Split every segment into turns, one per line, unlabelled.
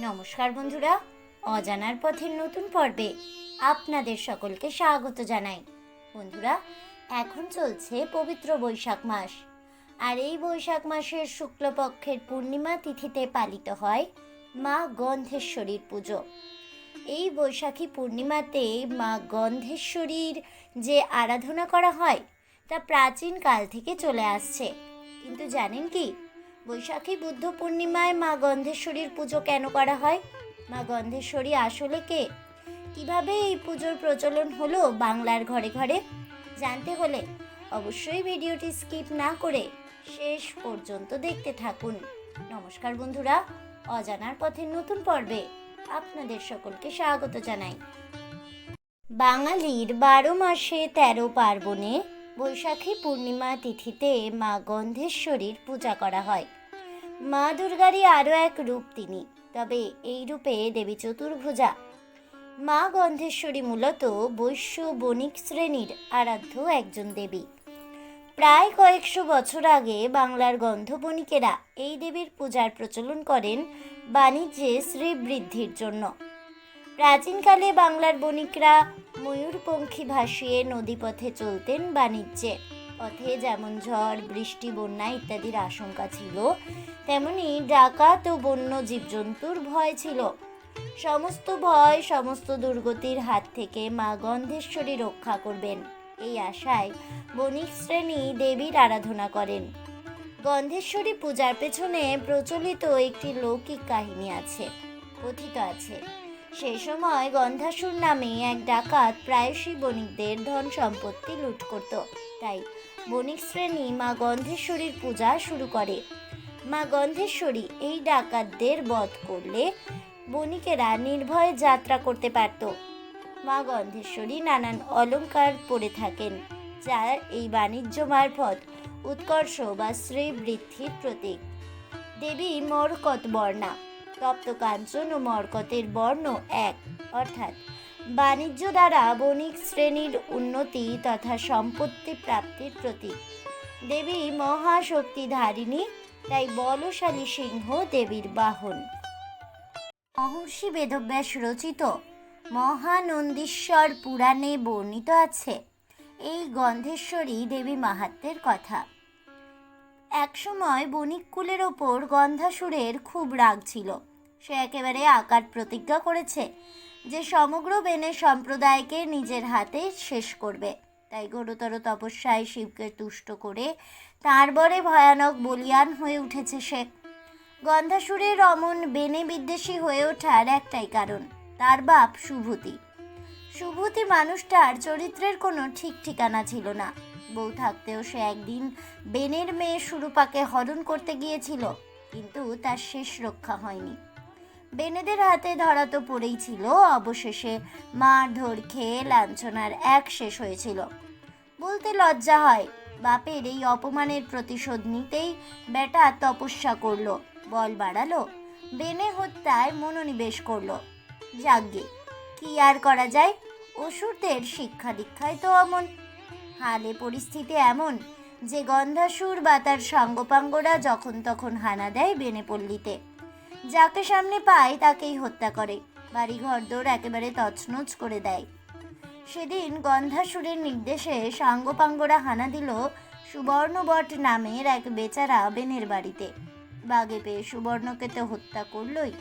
নমস্কার বন্ধুরা, অজানার পথের নতুন পর্বে আপনাদের সকলকে স্বাগত জানাই। বন্ধুরা, এখন চলছে পবিত্র বৈশাখ মাস। আর এই বৈশাখ মাসের শুক্লপক্ষের পূর্ণিমা তিথিতে পালিত হয় মা গন্ধেশ্বরীর পুজো। এই বৈশাখী পূর্ণিমাতে মা গন্ধেশ্বরীর যে আরাধনা করা হয়, তা প্রাচীন কাল থেকে চলে আসছে। কিন্তু জানেন কি? বৈশাখী বুদ্ধ পূর্ণিমায় মা গন্ধেশ্বরীর পুজো কেন করা হয়? মা গন্ধেশ্বরী আসলে কে? কীভাবে এই পুজোর প্রচলন হলো বাংলার ঘরে ঘরে? জানতে হলে অবশ্যই ভিডিওটি স্কিপ না করে শেষ পর্যন্ত দেখতে থাকুন। নমস্কার বন্ধুরা, অজানার পথের নতুন পর্বে আপনাদের সকলকে স্বাগত জানাই। বাঙালির বারো মাসে তেরো পার্বণে বৈশাখী পূর্ণিমা তিথিতে মা গন্ধেশ্বরীর পূজা করা হয়। মা দুর্গারই আরও এক রূপ তিনি, তবে এই রূপে দেবী চতুর্ভুজা। মা গন্ধেশ্বরী মূলত বৈশ্য বণিক শ্রেণির আরাধ্য একজন দেবী। প্রায় কয়েকশো বছর আগে বাংলার গন্ধ বণিকেরা এই দেবীর পূজার প্রচলন করেন বাণিজ্যে শ্রীবৃদ্ধির জন্য। প্রাচীনকালে বাংলার বণিকরা ময়ূরপঙ্খী ভাসিয়ে নদীপথে চলতেন বাণিজ্যে। পথে যেমন ঝড়, বৃষ্টি, বন্যা ইত্যাদির আশঙ্কা ছিল তেমনি ডাকাত ও বন্য জীবজন্তুর ভয় ছিল। সমস্ত ভয়, সমস্ত দুর্গতির হাত থেকে মা গন্ধেশ্বরী রক্ষা করবেন। এই আশায় বণিক শ্রেণি দেবীর আরাধনা করেন। গন্ধেশ্বরী পূজার পেছনে প্রচলিত একটি লৌকিক কাহিনী আছে, কথিত আছে। সেই সময় গন্ধাসুর নামে এক ডাকাত প্রায়শই বণিকদের ধন সম্পত্তি লুট করত। তাই বণিক শ্রেণি মা গন্ধেশ্বরীর পূজা শুরু করে। মা গন্ধেশ্বরী এই ডাকাতদের বধ করলে বণিকেরা নির্ভয়ে যাত্রা করতে পারত। মা গন্ধেশ্বরী নানান অলংকার পরে থাকেন, যা এই বাণিজ্য মারফত উৎকর্ষ বা শ্রীবৃদ্ধির প্রতীক। দেবী মরকত বর্ণা, তপ্ত কাঞ্চন ও মরকতের বর্ণ এক, অর্থাৎ বাণিজ্য দ্বারা বণিক শ্রেণির উন্নতি তথা সম্পত্তি প্রাপ্তির প্রতীক। দেবী মহাশক্তিধারিণী বলশালী সিংহ দেবীর বাহন। মহর্ষি বেদব্যাস রচিত মহানন্দীশ্বর পুরাণে বর্ণিত আছে এই গন্ধেশ্বরী দেবী মাহাত্মের কথা। একসময় বণিক কুলের ওপর গন্ধাসুরের খুব রাগ ছিল। সে একেবারে আকার প্রতিজ্ঞা করেছে যে সমগ্র বেনে সম্প্রদায়কে নিজের হাতে শেষ করবে। তাই গুরুতর তপস্যায় শিবকে তুষ্ট করে তার বরে ভয়ানক বলিয়ান হয়ে উঠেছে সে। গন্ধাসুরের রমন বেনে বিদ্বেষী হয়ে ওঠার একটাই কারণ, তার বাপ সুভূতি। সুভূতি মানুষটার চরিত্রের কোনো ঠিক ঠিকানা ছিল না। বউ থাকতেও সে একদিন বেনের মেয়ে সুরূপাকে হরণ করতে গিয়েছিল, কিন্তু তার শেষ রক্ষা হয়নি। বেনেদের হাতে ধরা তো পড়েই ছিল। অবশেষে মারধর খেয়ে লাঞ্ছনার এক শেষ হয়েছিল। বলতে লজ্জা হয়, বাপের এই অপমানের প্রতিশোধ নিতেই বেটা তপস্যা করল, বল বাড়ালো, বেনে হত্যায় মনোনিবেশ করল। যাগ্গে কি আর করা যায়? অসুরদের শিক্ষা দীক্ষায় তো অমন। হালে পরিস্থিতি এমন যে গন্ধাসুর বা তার সাঙ্গপাঙ্গরা যখন তখন হানা দেয় বেনেপল্লীতে যাকে সামনে পায় তাকেই হত্যা করে। বাড়িঘর দৌড় একেবারে তছনছ করে দেয়। সেদিন গন্ধাসুরের নির্দেশে সাঙ্গপাঙ্গরা হানা দিল সুবর্ণবট নামের এক বেচারা বেনের বাড়িতে। বাগে পেয়ে সুবর্ণকে তো হত্যা করলই।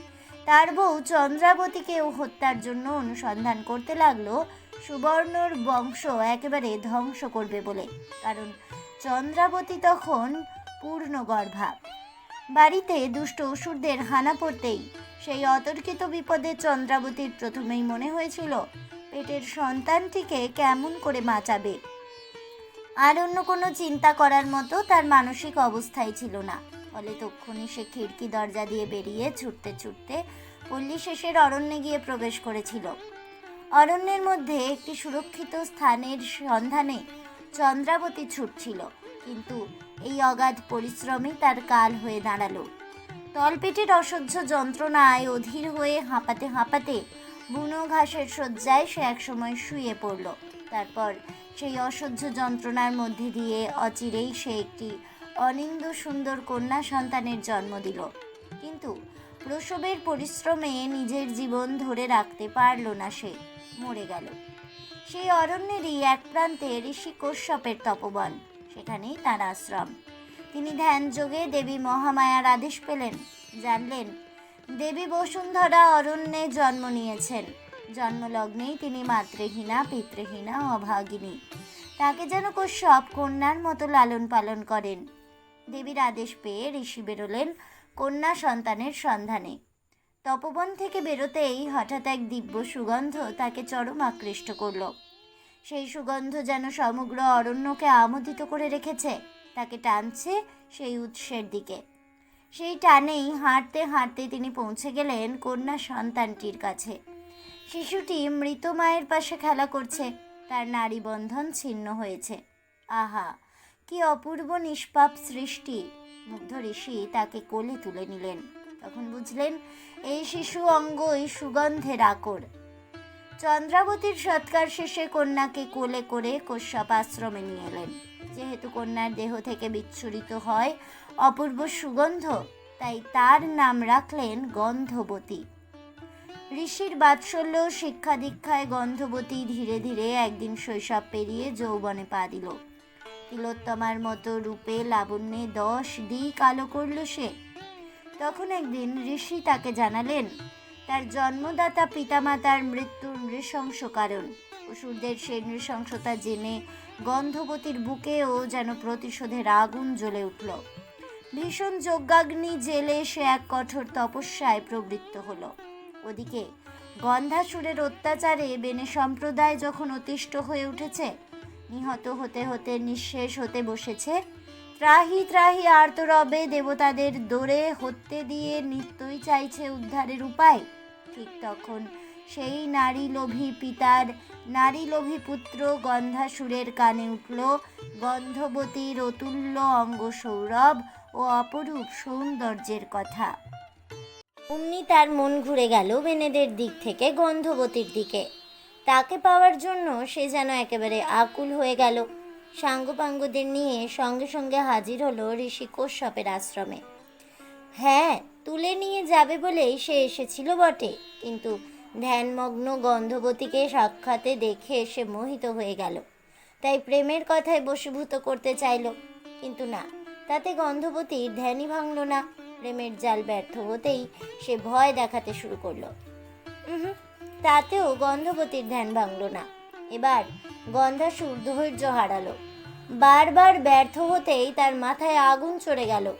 তার বউ চন্দ্রাবতীকেও হত্যার জন্য অনুসন্ধান করতে লাগল সুবর্ণর বংশ একেবারে ধ্বংস করবে বলে। কারণ চন্দ্রাবতী তখন পূর্ণ গর্ভা বাড়িতে দুষ্ট অসুরদের হানা পড়তেই সেই অতর্কিত বিপদে চন্দ্রাবতীর প্রথমেই মনে হয়েছিল, পেটের সন্তানটিকে কেমন করে বাঁচাবে। আর অন্য কোনো চিন্তা করার মতো তার মানসিক অবস্থায় ছিল না। ফলে তক্ষুনি সে খিড়কি দরজা দিয়ে বেরিয়ে ছুটতে ছুটতে পল্লী শেষের অরণ্যে গিয়ে প্রবেশ করেছিল। অরণ্যের মধ্যে একটি সুরক্ষিত স্থানের সন্ধানে চন্দ্রাবতী ছুটছিল। কিন্তু এই অগাধ পরিশ্রমই তার কাল হয়ে দাঁড়াল। তলপেটের অসহ্য যন্ত্রণায় অধীর হয়ে হাঁপাতে হাঁপাতে বুনো ঘাসের শয্যায় সে একসময় শুয়ে পড়ল। তারপর সেই অসহ্য যন্ত্রণার মধ্যে দিয়ে অচিরেই সে একটি অনিন্দ সুন্দর কন্যা সন্তানের জন্ম দিল। কিন্তু প্রসবের পরিশ্রমে নিজের জীবন ধরে রাখতে পারল না সে, মরে গেল। সেই অরণ্যেরই এক প্রান্তে ঋষি কশ্যপের তপবন। সেখানেই তার আশ্রম। তিনি ধ্যান যোগে দেবী মহামায়ার আদেশ পেলেন। জানলেন, দেবী বসুন্ধরা অরণ্যে জন্ম নিয়েছেন। জন্মলগ্নেই তিনি মাতৃহীনা, পিতৃহীনা, অভাগিনী। তাকে যেন কশ্যপ কন্যার মতো লালন পালন করেন। দেবীর আদেশ পেয়ে ঋষি বেরোলেন কন্যা সন্তানের সন্ধানে। তপবন থেকে বেরোতেই হঠাৎ এক দিব্য সুগন্ধ তাকে চরম আকৃষ্ট করল। সেই সুগন্ধ যেন সমগ্র অরণ্যকে আমোদিত করে রেখেছে, তাকে টানছে সেই উৎসের দিকে। সেই টানেই হাঁটতে হাঁটতে তিনি পৌঁছে গেলেন কন্যা সন্তানটির কাছে। শিশুটি মৃত মায়ের পাশে খেলা করছে, তার নারী বন্ধন ছিন্ন হয়েছে। আহা, কি অপূর্ব নিষ্পাপ সৃষ্টি! মুগ্ধ ঋষি তাকে কোলে তুলে নিলেন। তখন বুঝলেন, এই শিশু অঙ্গই সুগন্ধের আকর। চন্দ্রাবতীর সৎকার শেষে কন্যাকে কোলে করে কশ্যপ আশ্রমে নিয়ে এলেন। যেহেতু কন্যার দেহ থেকে বিচ্ছুরিত হয় অপূর্ব সুগন্ধ, তাই তার নাম রাখলেন গন্ধবতী। ঋষির বাৎসল্য শিক্ষা দীক্ষায় গন্ধবতী ধীরে ধীরে একদিন শৈশব পেরিয়ে যৌবনে পা দিল। তিলোত্তমার মতো রূপে লাবণ্যে দশ দিক আলো করল সে। তখন একদিন ঋষি তাকে জানালেন তার জন্মদাতা পিতামাতার মৃত্যুর নৃশংস কারণ। অসুরদের সেই নৃশংসতা জেনে গন্ধবতীর বুকেও যেন প্রতিশোধের আগুন জ্বলে উঠল। ভীষণ যজ্ঞাগ্নি জেলে সে এক কঠোর তপস্যায় প্রবৃত্ত হলো। ওদিকে গন্ধাসুরের অত্যাচারে বেনে সম্প্রদায় যখন অতিষ্ঠ হয়ে উঠেছে, নিহত হতে হতে নিঃশেষ হতে বসেছে, ত্রাহি ত্রাহি আর্তরবে দেবতাদের দোরে হত্যে দিয়ে নিত্যই চাইছে উদ্ধারের উপায়। ঠিক তখন। সেই নারী লোভী পিতার নারী লোভী পুত্র গন্ধাসুরের কানে উঠল গন্ধবতীর অতুল্য অঙ্গ সৌরভ ও অপরূপ সৌন্দর্যের কথা। অমনি তার মন ঘুরে গেল বেনেদের দিক থেকে, গন্ধবতীর দিকে। তাকে পাওয়ার জন্য সে যেন একেবারে আকুল হয়ে গেল। সাঙ্গপাঙ্গদের নিয়ে সঙ্গে সঙ্গে হাজির হলো ঋষি কশ্যপের আশ্রমে। হ্যাঁ তুলে নিয়ে যাবে বলেই সে এসেছিল বটে। কিন্তু ধ্যানমগ্ন গন্ধবতীকে সাক্ষাতে দেখে সে মোহিত হয়ে গেল। তাই প্রেমের কথায় বশীভূত করতে চাইল। কিন্তু না, তাতে গন্ধবতীর ধ্যানই ভাঙল না। প্রেমের জাল ব্যর্থ হতেই সে ভয় দেখাতে শুরু করল। তাতেও গন্ধবতীর ধ্যান ভাঙল না। এবার গন্ধাসুর ধৈর্য হারালো। বারবার ব্যর্থ হতেই তার মাথায় আগুন চড়ে গেল।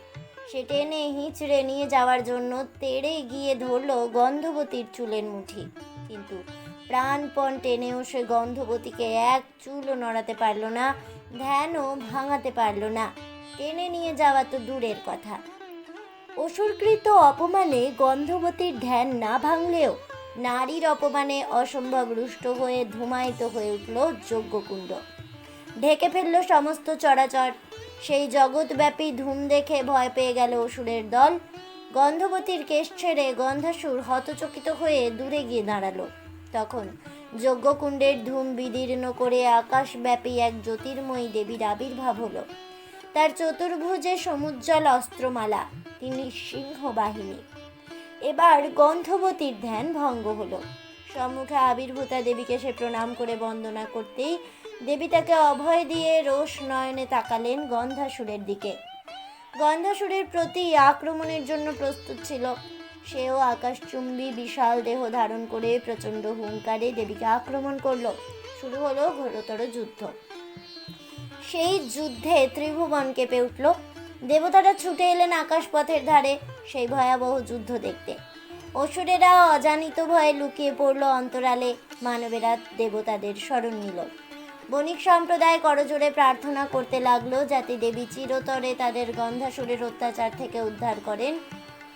সে টেনে হিঁচড়ে নিয়ে যাওয়ার জন্য তেড়ে গিয়ে ধরল গন্ধবতীর চুলের মুঠি। কিন্তু প্রাণপণ টেনেও সে গন্ধবতীকে এক চুলও নড়াতে পারল না, ধ্যানও ভাঙাতে পারল না। টেনে নিয়ে যাওয়া তো দূরের কথা। অসুরকৃত অপমানে গন্ধবতীর ধ্যান না ভাঙলেও নারীর অপমানে অসম্ভব রুষ্ট হয়ে ধুমায়িত হয়ে উঠল যজ্ঞকুণ্ড। ঢেকে ফেলল সমস্ত চরাচর সেই জগৎব্যাপী ধুম দেখে ভয় পেয়ে গেল অসুরের দল। গন্ধবতীর কেশ ছেড়ে গন্ধাসুর হতচকিত হয়ে দূরে গিয়ে দাঁড়াল। তখন যজ্ঞকুণ্ডের ধূম বিদীর্ণ করে আকাশব্যাপী এক জ্যোতির্ময়ী দেবীর আবির্ভাব হলো। তার চতুর্ভুজে সমুজ্জ্বল অস্ত্রমালা, তিনি সিংহ বাহিনী এবার গন্ধবতীর ধ্যান ভঙ্গ হলো। সম্মুখে আবির্ভূতা দেবীকে সে প্রণাম করে বন্দনা করতেই দেবী তাকে অভয় দিয়ে রোষ নয়নে তাকালেন গন্ধাসুরের দিকে। গন্ধাসুরের প্রতি আক্রমণের জন্য প্রস্তুত ছিল। সেও আকাশচুম্বী বিশাল দেহ ধারণ করে প্রচণ্ড হুঙ্কারে দেবীকে আক্রমণ করল। শুরু হলো ঘোরতর যুদ্ধ। সেই যুদ্ধে ত্রিভুবন কেঁপে উঠল। দেবতারা ছুটে এলেন আকাশপথের ধারে সেই ভয়াবহ যুদ্ধ দেখতে। অসুরেরা অজানিত ভয়ে লুকিয়ে পড়ল অন্তরালে। মানবেরা দেবতাদের স্মরণ নিল। বণিক সম্প্রদায় করজোড়ে প্রার্থনা করতে লাগল যাতে দেবী চিরতরে তাদের গন্ধাসুরের অত্যাচার থেকে উদ্ধার করেন।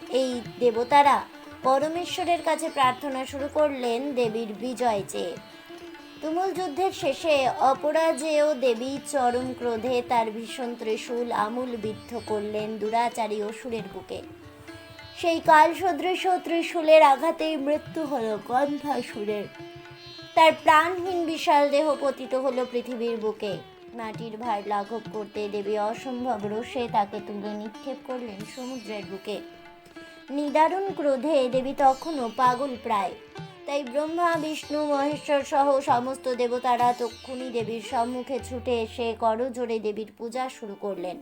এই দেবতারা পরমেশ্বরের কাছে প্রার্থনা শুরু করলেন দেবীর বিজয় চেয়ে। তুমুল যুদ্ধের শেষে অপরাজেয় দেবী চরম ক্রোধে তার ভীষণ ত্রিশূল আমূল বিদ্ধ করলেন দুরাচারী অসুরের বুকে। সেই কাল সদৃশ ত্রিশূলের আঘাতেই মৃত্যু হল গন্ধাসুরের। তার প্রাণহীন বিশাল দেহ পতিত হলো পৃথিবীর বুকে। মাটির ভার লাঘব করতে দেবী অসম্ভব রোষে তাকে তুলে নিক্ষেপ করলেন সমুদ্রের বুকে। নিদারুণ ক্রোধে দেবী তখনও পাগল প্রায়। তাই ব্রহ্মা, বিষ্ণু, মহেশ্বর সহ সমস্ত দেবতারা তক্ষুনি দেবীর সম্মুখে ছুটে এসে করজোড়ে দেবীর পূজা শুরু করলেন।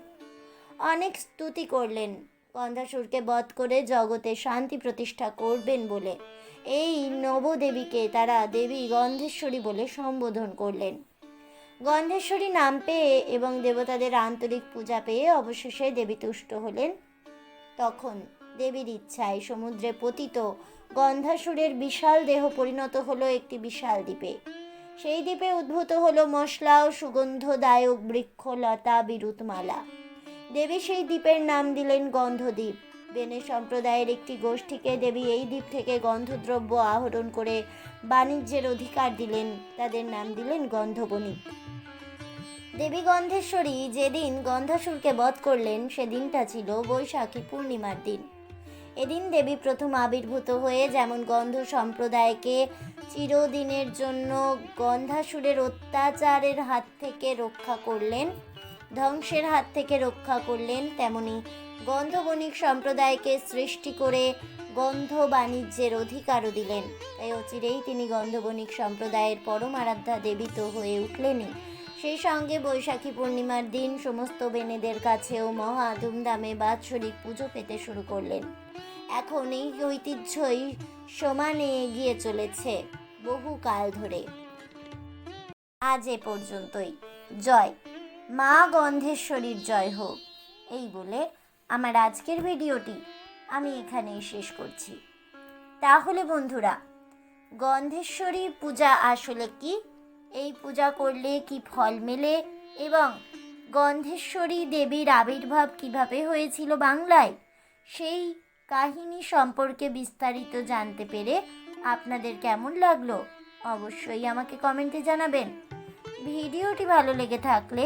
অনেক স্তুতি করলেন। গন্ধাসুরকে বধ করে জগতে শান্তি প্রতিষ্ঠা করবেন বলে। এই নবদেবীকে তারা দেবী গন্ধেশ্বরী বলে সম্বোধন করলেন। গন্ধেশ্বরী নাম পেয়ে এবং দেবতাদের আন্তরিক পূজা পেয়ে অবশেষে দেবী তুষ্ট হলেন। তখন দেবীর ইচ্ছায় সমুদ্রে পতিত গন্ধাসুরের বিশাল দেহ পরিণত হলো একটি বিশাল দ্বীপে। সেই দ্বীপে উদ্ভূত হলো মশলা ও সুগন্ধদায়ক বৃক্ষ লতা বিরুতমালা। দেবী সেই দ্বীপের নাম দিলেন গন্ধদ্বীপ। বেনে সম্প্রদায়ের একটি গোষ্ঠীকে দেবী এই দ্বীপ থেকে গন্ধদ্রব্য আহরণ করে বাণিজ্যের অধিকার দিলেন। তাদের নাম দিলেন গন্ধবণিক দেবী গন্ধেশ্বরী যেদিন গন্ধাসুরকে বধ করলেন, সেদিনটা ছিল বৈশাখী পূর্ণিমার দিন। এদিন দেবী প্রথম আবির্ভূত হয়ে যেমন গন্ধ সম্প্রদায়কে চিরদিনের জন্য গন্ধাসুরের অত্যাচারের হাত থেকে রক্ষা করলেন ধ্বংসের হাত থেকে রক্ষা করলেন তেমনি গন্ধবণিক সম্প্রদায়কে সৃষ্টি করে গন্ধ বাণিজ্যের অধিকারও দিলেন। তাই অচিরেই তিনি গন্ধবণিক সম্প্রদায়ের পরম আরাধ্যা দেবী তো হয়ে উঠলেনই। সেই সঙ্গে বৈশাখী পূর্ণিমার দিন সমস্ত বেনেদের কাছেও মহা ধুমধামে বাৎসরিক পুজো পেতে শুরু করলেন। এখন এই ঐতিহ্যই সমানে এগিয়ে চলেছে বহু কাল ধরে। আজ এ পর্যন্তই। জয়। মা গন্ধেশ্বরীর জয় হোক। এই বলে আমার আজকের ভিডিওটি আমি এখানেই শেষ করছি। তাহলে বন্ধুরা, গন্ধেশ্বরী পূজা আসলে কি? এই পূজা করলে কি ফল মেলে? এবং গন্ধেশ্বরী দেবীর আবির্ভাব কীভাবে হয়েছিল বাংলায়? সেই কাহিনী সম্পর্কে বিস্তারিত জানতে পেরে আপনাদের কেমন লাগল অবশ্যই আমাকে কমেন্টে জানাবেন। ভিডিওটি ভালো লেগে থাকলে